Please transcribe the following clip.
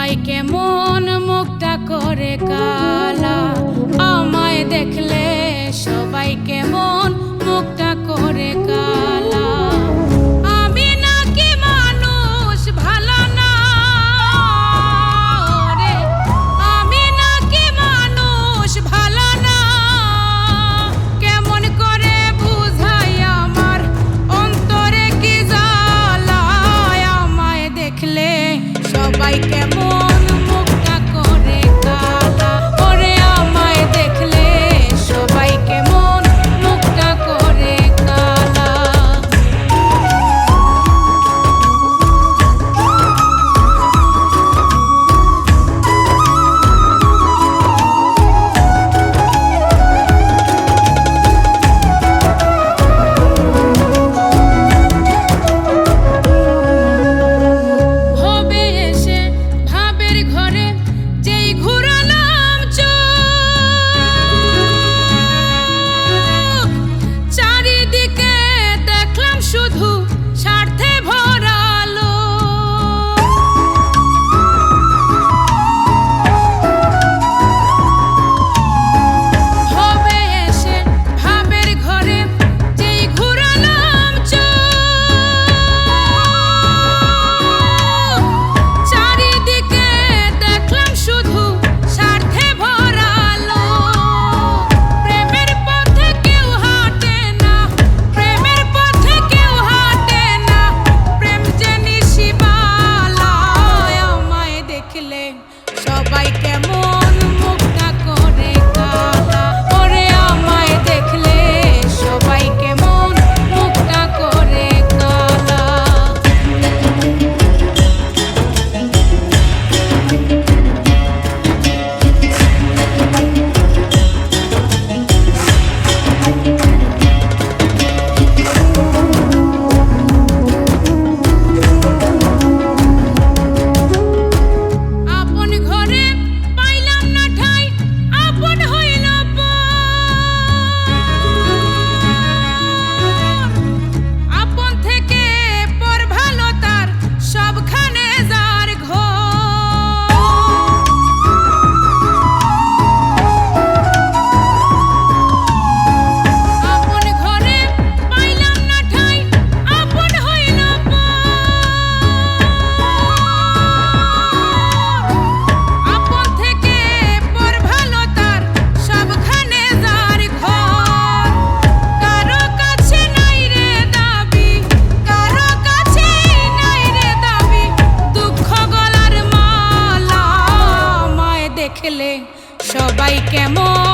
সবাই কেমন মুখটা করে কালা। আমায় দেখলে সবাই কেমন মুখটা করে সবাই কেমন?